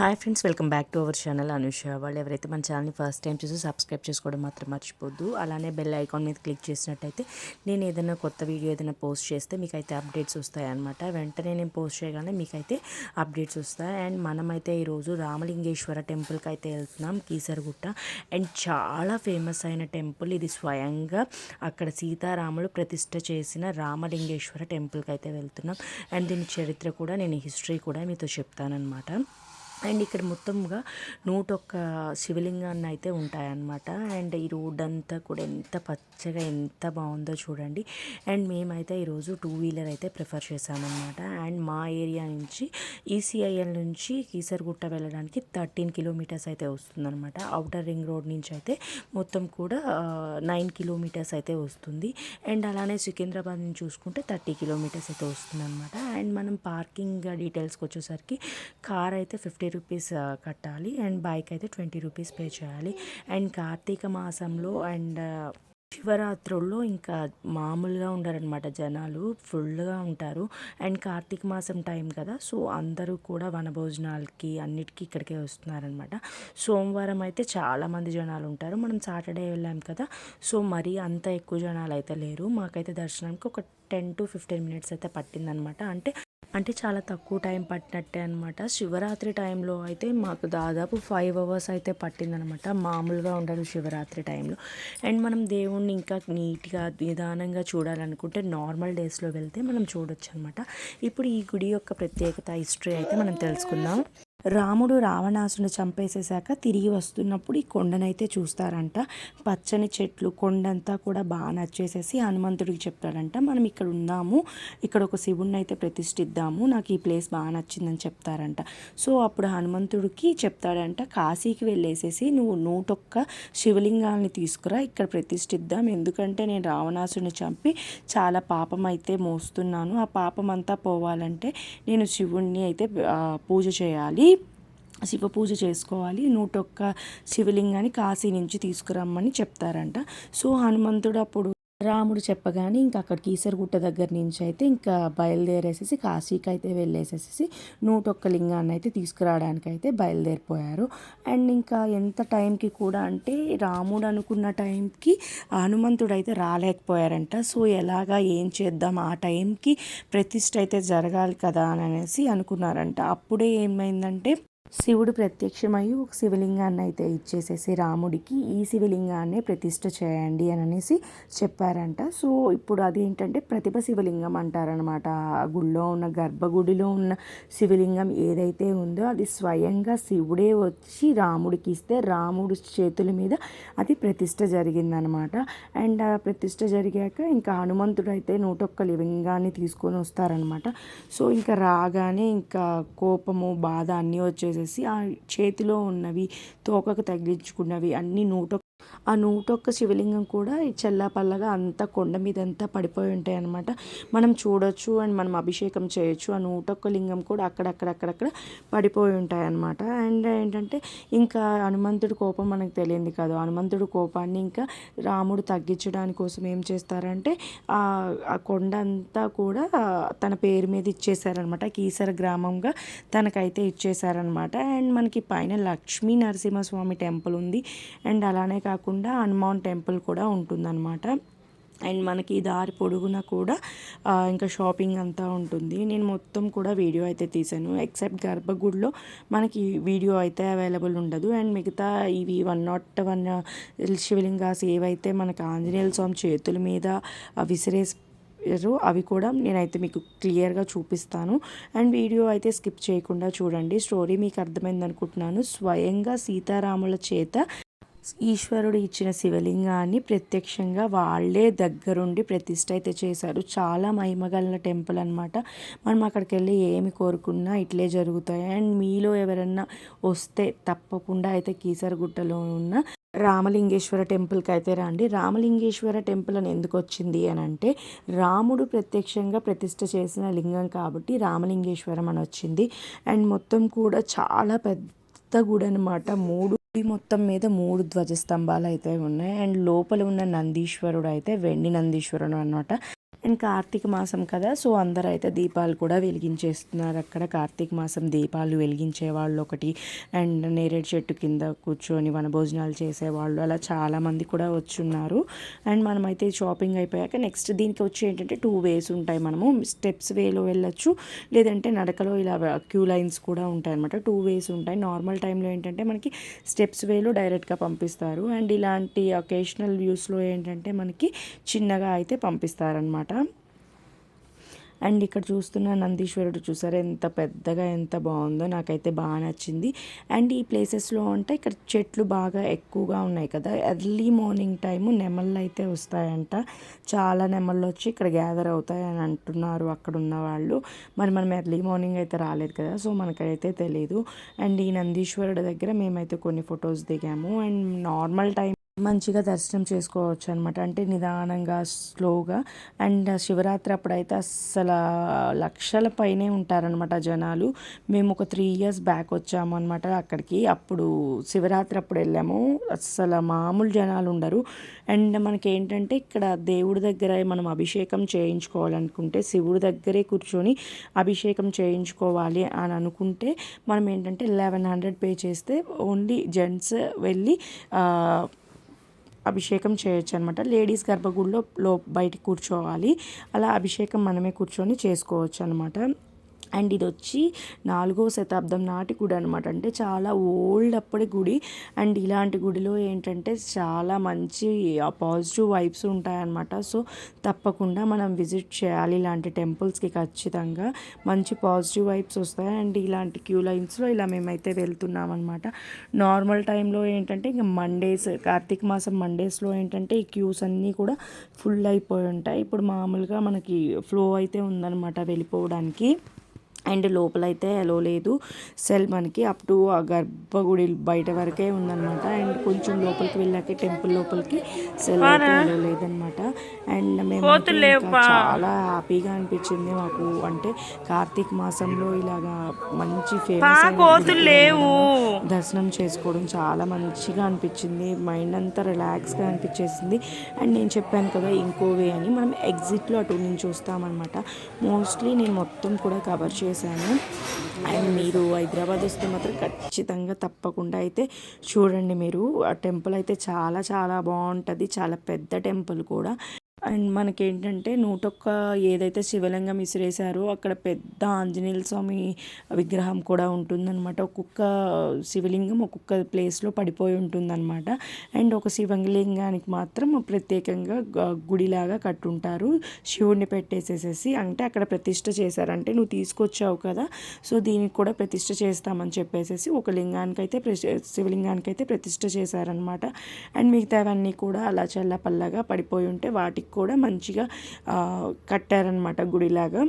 Hi friends welcome back to our channel Anusha. వాళ్ళు ఎవరైతే మన ఛానల్ని ఫస్ట్ టైం చూసి సబ్స్క్రైబ్ చేసుకోవడం మాత్రం మర్చిపోద్దు. అలానే బెల్ ఐకాన్ మీద క్లిక్ చేసినట్టయితే నేను ఏదైనా కొత్త వీడియో ఏదైనా పోస్ట్ చేస్తే మీకైతే అప్డేట్స్ వస్తాయన్నమాట. వెంటనే నేను పోస్ట్ చేయగానే మీకైతే అప్డేట్స్ వస్తాయి. అండ్ మనమైతే ఈరోజు రామలింగేశ్వర టెంపుల్కి అయితే వెళ్తున్నాం కీసరగుట్ట. అండ్ చాలా ఫేమస్ అయిన టెంపుల్ ఇది స్వయంగా అక్కడ సీతారాములు ప్రతిష్ట చేసిన రామలింగేశ్వర టెంపుల్కి అయితే వెళ్తున్నాం. అండ్ దీని చరిత్ర కూడా నేను హిస్టరీ కూడా మీతో చెప్తానమాట అండ్ ఇక్కడ మొత్తంగా నూట ఒక్క శివలింగాన్ని అయితే ఉంటాయన్నమాట. అండ్ ఈ రోడ్ అంతా కూడా ఎంత పచ్చగా ఎంత బాగుందో చూడండి. అండ్ మేమైతే ఈరోజు టూ వీలర్ అయితే ప్రిఫర్ చేశామన్నమాట. అండ్ మా ఏరియా నుంచి ఈసీఐఎల్ నుంచి కీసర్గుట్ట వెళ్ళడానికి థర్టీన్ కిలోమీటర్స్ అయితే వస్తుందన్నమాట. అవుటర్ రింగ్ రోడ్ నుంచి అయితే మొత్తం కూడా నైన్ కిలోమీటర్స్ అయితే వస్తుంది. అండ్ అలానే సికింద్రాబాద్ నుంచి చూసుకుంటే థర్టీ కిలోమీటర్స్ అయితే వస్తుంది అనమాట అండ్ మనం పార్కింగ్ డీటెయిల్స్కి వచ్చేసరికి కార్ అయితే ఫిఫ్టీ రూపీస్ uh, కట్టాలి. అండ్ బైక్ అయితే ట్వంటీ రూపీస్ పే చేయాలి. అండ్ కార్తీక మాసంలో అండ్ uh, శివరాత్రుల్లో ఇంకా మామూలుగా ఉండరనమాట జనాలు. ఫుల్గా ఉంటారు. అండ్ కార్తీక మాసం టైం కదా. సో అందరూ కూడా వనభోజనాలకి అన్నిటికీ ఇక్కడికే వస్తున్నారనమాట సోమవారం అయితే చాలామంది జనాలు ఉంటారు. మనం సాటర్డే వెళ్ళాం కదా. సో మరీ అంత ఎక్కువ జనాలు అయితే లేరు. మాకైతే దర్శనానికి ఒక టెన్ టు ఫిఫ్టీన్ మినిట్స్ అయితే పట్టిందనమాట అంటే అంటే చాలా తక్కువ టైం పట్టినట్టే అనమాట శివరాత్రి టైంలో అయితే మాకు దాదాపు ఫైవ్ అవర్స్ అయితే పట్టిందనమాట మామూలుగా ఉండదు శివరాత్రి టైంలో. అండ్ మనం దేవుణ్ణి ఇంకా నీట్గా నిదానంగా చూడాలనుకుంటే నార్మల్ డేస్లో వెళ్తే మనం చూడొచ్చు అనమాట ఇప్పుడు ఈ గుడి యొక్క ప్రత్యేకత హిస్టరీ అయితే మనం తెలుసుకుందాం. రాముడు రావణాసుని చంపేసేసాక తిరిగి వస్తున్నప్పుడు ఈ కొండనైతే చూస్తారంట. పచ్చని చెట్లు కొండంతా కూడా బాగా నచ్చేసేసి హనుమంతుడికి చెప్తాడంట మనం ఇక్కడ ఉన్నాము ఇక్కడ ఒక శివుణ్ణి అయితే ప్రతిష్ఠిద్దాము నాకు ఈ ప్లేస్ బాగా నచ్చిందని చెప్తారంట. సో అప్పుడు హనుమంతుడికి చెప్తాడంట కాశీకి వెళ్ళేసేసి నువ్వు నూటొక్క శివలింగాల్ని తీసుకురా ఇక్కడ ప్రతిష్ఠిద్దాం. ఎందుకంటే నేను రావణాసుని చంపి చాలా పాపం అయితే మోస్తున్నాను. ఆ పాపం అంతా పోవాలంటే నేను శివుణ్ణి అయితే పూజ చేయాలి. శివ పూజ చేసుకోవాలి. నూట ఒక్క శివలింగాన్ని కాశీ నుంచి తీసుకురమ్మని చెప్తారంట. సో హనుమంతుడు అప్పుడు రాముడు చెప్పగానే ఇంకా అక్కడ కీసరగుట్ట దగ్గర నుంచి అయితే ఇంకా బయలుదేరేసేసి కాశీకి అయితే వెళ్ళేసేసి నూట ఒక్క లింగాన్ని అయితే తీసుకురావడానికి అయితే బయలుదేరిపోయారు. అండ్ ఇంకా ఎంత టైంకి కూడా అంటే రాముడు అనుకున్న టైంకి హనుమంతుడు అయితే రాలేకపోయారంట. సో ఎలాగా ఏం చేద్దాం? ఆ టైంకి ప్రతిష్ట అయితే జరగాలి కదా అని అనేసి అనుకున్నారంట. అప్పుడే ఏమైందంటే శివుడు ప్రత్యక్షమై ఒక శివలింగాన్ని అయితే ఇచ్చేసేసి రాముడికి ఈ శివలింగాన్ని ప్రతిష్ట చేయండి అని అనేసి చెప్పారంట. సో ఇప్పుడు అదేంటంటే ప్రతిభ శివలింగం అంటారనమాట ఆ గుడిలో ఉన్న గర్భగుడిలో ఉన్న శివలింగం ఏదైతే ఉందో అది స్వయంగా శివుడే వచ్చి రాముడికి ఇస్తే రాముడు చేతుల మీద అది ప్రతిష్ట జరిగిందనమాట అండ్ ఆ ప్రతిష్ట జరిగాక ఇంకా హనుమంతుడు అయితే నూటొక్క లింగాన్ని తీసుకొని వస్తారనమాట సో ఇంకా రాగానే ఇంకా కోపము బాధ అన్నీ వచ్చేసి చేసేసి ఆ చేతిలో ఉన్నవి తోకకు తగిలించుకున్నవి అన్నీ నూట ఆ నూటొక్క శివలింగం కూడా చల్లాపల్లగా అంత కొండ మీద అంతా పడిపోయి ఉంటాయి అనమాట మనం చూడొచ్చు అండ్ మనం అభిషేకం చేయొచ్చు. ఆ నూటొక్క లింగం కూడా అక్కడక్కడక్కడక్కడ పడిపోయి ఉంటాయి అనమాట అండ్ ఏంటంటే ఇంకా హనుమంతుడి కోపం మనకు తెలియంది కాదు. హనుమంతుడి కోపాన్ని ఇంకా రాముడు తగ్గించడానికి కోసం ఏం చేస్తారంటే ఆ కొండ అంతా కూడా తన పేరు మీద ఇచ్చేసారనమాట కీసర గ్రామంగా తనకైతే ఇచ్చేసారనమాట అండ్ మనకి పైన లక్ష్మీ నరసింహస్వామి టెంపుల్ ఉంది. అండ్ అలానే కాకుండా హనుమాన్ టెంపుల్ కూడా ఉంటుందన్నమాట. అండ్ మనకి దారి పొడుగున కూడా ఇంకా షాపింగ్ అంతా ఉంటుంది. నేను మొత్తం కూడా వీడియో అయితే తీసాను ఎక్సెప్ట్ గర్భగుడిలో మనకి వీడియో అయితే అవైలబుల్ ఉండదు. అండ్ మిగతా ఇవి వన్ నాట్ వన్ శివలింగాస్ ఏవైతే మనకి ఆంజనేయ స్వామి చేతుల మీద విసిరేసి అవి కూడా నేనైతే మీకు క్లియర్గా చూపిస్తాను. అండ్ వీడియో అయితే స్కిప్ చేయకుండా చూడండి. స్టోరీ మీకు అర్థమైంది అనుకుంటున్నాను స్వయంగా సీతారాముల చేత ఈశ్వరుడు ఇచ్చిన శివలింగాన్ని ప్రత్యక్షంగా వాళ్ళే దగ్గరుండి ప్రతిష్ట అయితే చేశారు. చాలా మహిమగల టెంపుల్ అనమాట మనం అక్కడికి వెళ్ళి ఏమి కోరుకున్నా ఇట్లే జరుగుతాయి. అండ్ మీలో ఎవరన్నా వస్తే తప్పకుండా అయితే కీసరగుట్టలో ఉన్న రామలింగేశ్వర టెంపుల్కి అయితే రండి. రామలింగేశ్వర టెంపుల్ అని ఎందుకు వచ్చింది అని అంటే రాముడు ప్రత్యక్షంగా ప్రతిష్ట చేసిన లింగం కాబట్టి రామలింగేశ్వరం అని వచ్చింది. అండ్ మొత్తం కూడా చాలా పెద్ద గుడి అనమాట మూడు గుడి మొత్తం మీద మూడు ధ్వజస్తంభాలు అయితే ఉన్నాయి. అండ్ లోపల ఉన్న నందీశ్వరుడు అయితే వెండి నందీశ్వరుడు అనమాట అండ్ కార్తీక మాసం కదా సో అందరూ అయితే దీపాలు కూడా వెలిగించేస్తున్నారు. అక్కడ కార్తీక మాసం దీపాలు వెలిగించే వాళ్ళు ఒకటి అండ్ నేరేడు చెట్టు కింద కూర్చొని వనభోజనాలు చేసేవాళ్ళు అలా చాలామంది కూడా వచ్చున్నారు. అండ్ మనమైతే షాపింగ్ అయిపోయాక నెక్స్ట్ దీనికి వచ్చి ఏంటంటే టూ వేస్ ఉంటాయి మనము. స్టెప్స్ వేలో వెళ్ళొచ్చు లేదంటే నడకలో ఇలా క్యూ లైన్స్ కూడా ఉంటాయి అనమాట టూ వేస్ ఉంటాయి. నార్మల్ టైంలో ఏంటంటే మనకి స్టెప్స్ వేలో డైరెక్ట్గా పంపిస్తారు. అండ్ ఇలాంటి ఒకేషనల్ వ్యూస్లో ఏంటంటే మనకి చిన్నగా అయితే పంపిస్తారనమాట అండ్ ఇక్కడ చూస్తున్న నందీశ్వరుడు చూసారా ఎంత పెద్దగా ఎంత బాగుందో నాకైతే బాగా నచ్చింది. అండ్ ఈ ప్లేసెస్లో అంటే ఇక్కడ చెట్లు బాగా ఎక్కువగా ఉన్నాయి కదా ఎర్లీ మార్నింగ్ టైము నెమళ్ళు అయితే వస్తాయంట. చాలా నెమళ్ళు వచ్చి ఇక్కడ గ్యాదర్ అవుతాయి అని అంటున్నారు అక్కడ ఉన్న వాళ్ళు. మరి మనం ఎర్లీ మార్నింగ్ అయితే రాలేదు కదా సో మనకైతే తెలియదు అండ్ ఈ నందీశ్వరుడు దగ్గర మేమైతే కొన్ని ఫొటోస్ దిగాము. అండ్ నార్మల్ టైం మంచిగా దర్శనం చేసుకోవచ్చు అనమాట అంటే నిదానంగా స్లోగా. అండ్ శివరాత్రి అప్పుడైతే అసలు లక్షల పైనే ఉంటారనమాట జనాలు. మేము ఒక త్రీ ఇయర్స్ బ్యాక్ వచ్చాము అనమాట అక్కడికి. అప్పుడు శివరాత్రి అప్పుడు వెళ్ళాము. అస్సలు మామూలు జనాలు ఉండరు. అండ్ మనకి ఏంటంటే ఇక్కడ దేవుడి దగ్గర మనం అభిషేకం చేయించుకోవాలనుకుంటే శివుడి దగ్గరే కూర్చొని అభిషేకం చేయించుకోవాలి అని అనుకుంటే మనం ఏంటంటే లెవెన్ హండ్రెడ్ పే చేస్తే ఓన్లీ జెంట్స్ వెళ్ళి అభిషేకం చేయొచ్చు అనమాట లేడీస్ గర్భగుడిలో లో బయట కూర్చోవాలి. అలా అభిషేకం మనమే కూర్చొని చేసుకోవచ్చు అనమాట అండ్ ఇది వచ్చి నాలుగో శతాబ్దం నాటి గుడి అనమాట అంటే చాలా ఓల్డ్ అప్పటి గుడి. అండ్ ఇలాంటి గుడిలో ఏంటంటే చాలా మంచి పాజిటివ్ వైబ్స్ ఉంటాయన్నమాట. సో తప్పకుండా మనం విజిట్ చేయాలి ఇలాంటి టెంపుల్స్కి ఖచ్చితంగా. మంచి పాజిటివ్ వైబ్స్ వస్తాయి. అండ్ ఇలాంటి క్యూ లైన్స్లో ఇలా మేమైతే వెళ్తున్నాం అనమాట నార్మల్ టైంలో ఏంటంటే ఇంకా మండేస్ కార్తీక మాసం మండేస్లో ఏంటంటే ఈ క్యూస్ అన్నీ కూడా ఫుల్ అయిపోయి ఉంటాయి. ఇప్పుడు మామూలుగా మనకి ఫ్లో అయితే ఉందన్నమాట వెళ్ళిపోవడానికి. అండ్ లోపలైతే ఎలో లేదు. సెల్ మనకి అప్ టు ఆ గర్భగుడి బయట వరకే ఉందన్నమాట. అండ్ కొంచెం లోపలికి వెళ్ళాక టెంపుల్ లోపలికి సెల్ అయితే లేదనమాట అండ్ మేము చాలా హ్యాపీగా అనిపించింది మాకు. అంటే కార్తీక మాసంలో ఇలాగా మంచి ఫేమస్ లేవు. దర్శనం చేసుకోవడం చాలా మంచిగా అనిపించింది. మైండ్ అంతా రిలాక్స్గా అనిపించేసింది. అండ్ నేను చెప్పాను కదా ఇంకో వే అని. మనం ఎగ్జిట్లో అటు నుంచి వస్తామన్నమాట. మోస్ట్లీ నేను మొత్తం కూడా కవర్ చేసి చేశాను. అండ్ మీరు హైదరాబాద్ వస్తే మాత్రం ఖచ్చితంగా తప్పకుండా అయితే చూడండి మీరు. ఆ టెంపుల్ అయితే చాలా చాలా బాగుంటుంది. చాలా పెద్ద టెంపుల్ కూడా. అండ్ మనకేంటంటే నూటొక్క ఏదైతే శివలింగం విసిరేశారో అక్కడ పెద్ద ఆంజనేయుల స్వామి విగ్రహం కూడా ఉంటుందన్నమాట. ఒక్కొక్క శివలింగం ఒక్కొక్క ప్లేస్లో పడిపోయి ఉంటుందన్నమాట. అండ్ ఒక శివలింగానికి మాత్రం ప్రత్యేకంగా గుడిలాగా కట్టుంటారు. శివుడిని పెట్టేసేసేసి అంటే అక్కడ ప్రతిష్ట చేశారంటే నువ్వు తీసుకొచ్చావు కదా సో దీనికి కూడా ప్రతిష్ట చేస్తామని చెప్పేసేసి ఒక లింగానికైతే శివలింగానికైతే ప్రతిష్ట చేశారనమాట అండ్ మిగతావన్నీ కూడా అలా చల్లపల్లగా పడిపోయి ఉంటే వాటికి కూడా మంచిగా కట్టారనమాట గుడిలాగా.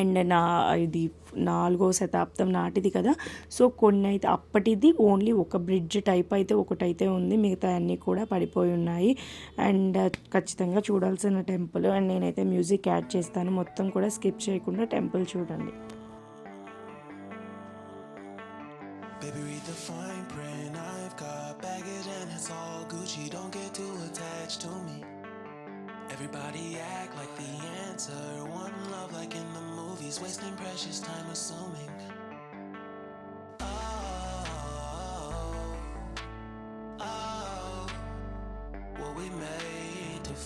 అండ్ నా ఇది నాలుగో శతాబ్దం నాటిది కదా. సో కొన్ని అయితే అప్పటిది ఓన్లీ ఒక బ్రిడ్జ్ టైప్ అయితే ఒకటైతే ఉంది. మిగతా అన్నీ కూడా పడిపోయి ఉన్నాయి. అండ్ ఖచ్చితంగా చూడాల్సిన టెంపుల్. అండ్ నేనైతే మ్యూజిక్ యాడ్ చేస్తాను. మొత్తం కూడా స్కిప్ చేయకుండా టెంపుల్ చూడండి.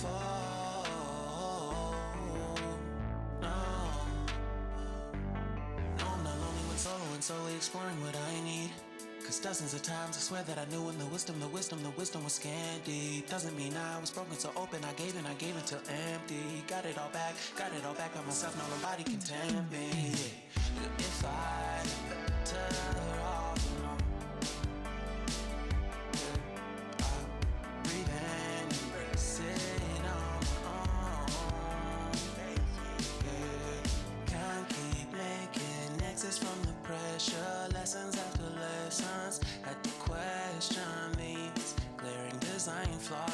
No, no, I'm not lonely when exploring what I need. Cause dozens of times I swear that I knew when the wisdom, the wisdom, the wisdom was scanty. Doesn't mean I was broken so open, I gave and I gave until empty. Got it all back, got it all back by myself, now nobody can tempt me. If I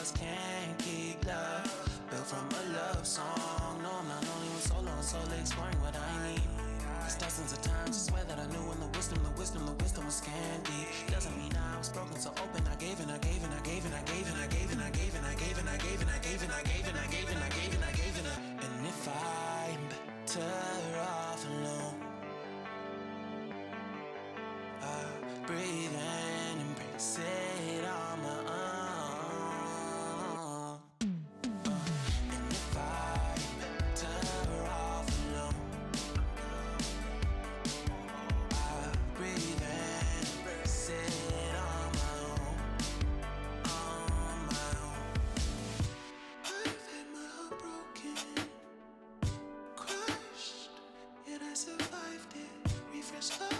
flaws. Can't keep love built from a love song. No, I'm not only with solo and solely exploring what I need. Cause dozens of Christmas.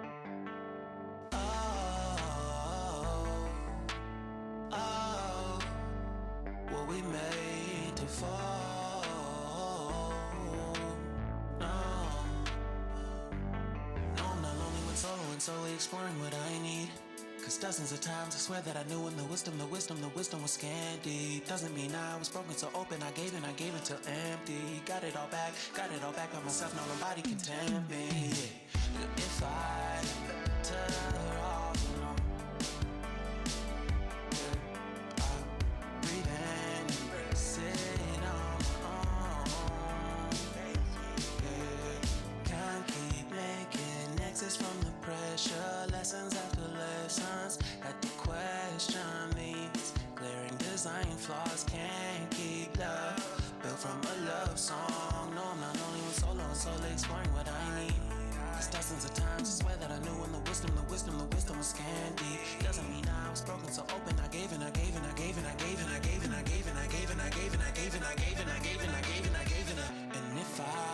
Swear that I knew when the wisdom, the wisdom, the wisdom was scanty. Doesn't mean I was broken so open, I gave and I gave until empty. Got it all back, got it all back by myself, now nobody can tempt me. If I better flaws. Can't keep love built from a love song. No, I'm not only with solo and solo exploring what I need. Cause dozens of times I swear that I knew when the wisdom, the wisdom, the wisdom was scanty. Doesn't mean I was broken so open. I gave and I gave and I gave and I gave and I gave and I gave and I gave and I gave and I gave and I gave and I gave and I gave and I gave and I gave and if I'm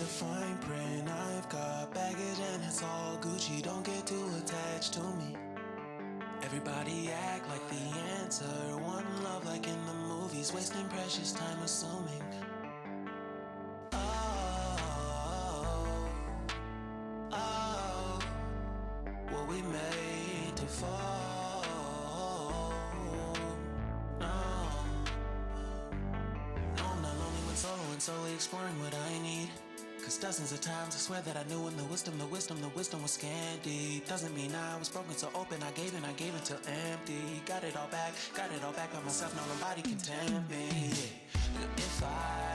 the fine print. I've got baggage and it's all Gucci. Don't get too attached to me. Everybody act like the answer. One love like in the movies, wasting precious time assuming. Oh, oh, were we made to fall? Solely exploring what I need. Cause dozens of times I swear that I knew in the wisdom, the wisdom, the wisdom was scanty. Doesn't mean I was broken so open, I gave and I gave until empty. Got it all back, got it all back by myself, now nobody can tempt me. If I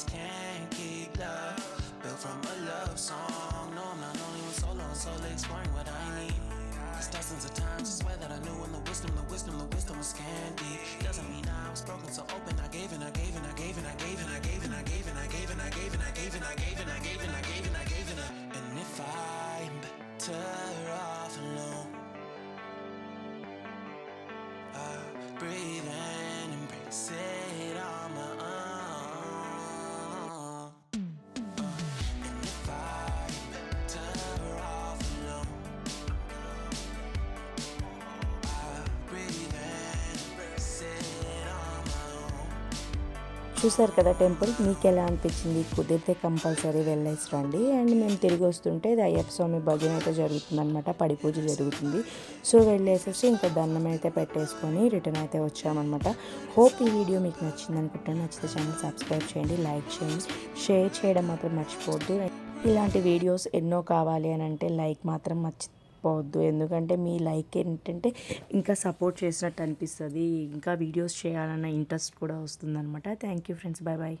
flaws. Can't keep love built from a love song. No, I'm not only one solo and solely exploring what I need. Cause dozens of times I swear that I knew when the wisdom, the wisdom, the wisdom was scanty. Doesn't mean I was broken so open. I gave and I gave and I gave and I gave and I gave and I gave and I gave and I gave and I gave and I gave and I gave and I gave and I gave చూసారు కదా temple మీకు ఎలా అనిపించింది? కుదిరితే compulsory వెళ్ళేసి రండి and మేము తిరిగి వస్తుంటే ఇది అయ్యప్ప స్వామి భజన అయితే జరుగుతుందనమాట పడి పూజ జరుగుతుంది. సో వెళ్ళేసేసి ఇంకా దండం అయితే పెట్టేసుకొని రిటర్న్ అయితే వచ్చామన్నమాట. హోప్ ఈ వీడియో మీకు నచ్చింది అనుకుంటాను నచ్చితే ఛానల్ సబ్స్క్రైబ్ చేయండి లైక్ చేయండి షేర్ చేయడం మాత్రం మర్చిపోద్దు ఇలాంటి వీడియోస్ ఎన్నో కావాలి అని అంటే లైక్ మాత్రం మర్చిపోవద్దు ఎందుకంటే మీ లైక్ ఏంటంటే ఇంకా సపోర్ట్ చేసినట్టు అనిపిస్తుంది. ఇంకా వీడియోస్ చేయాలన్న ఇంట్రెస్ట్ కూడా వస్తుందన్నమాట. Thank you friends bye bye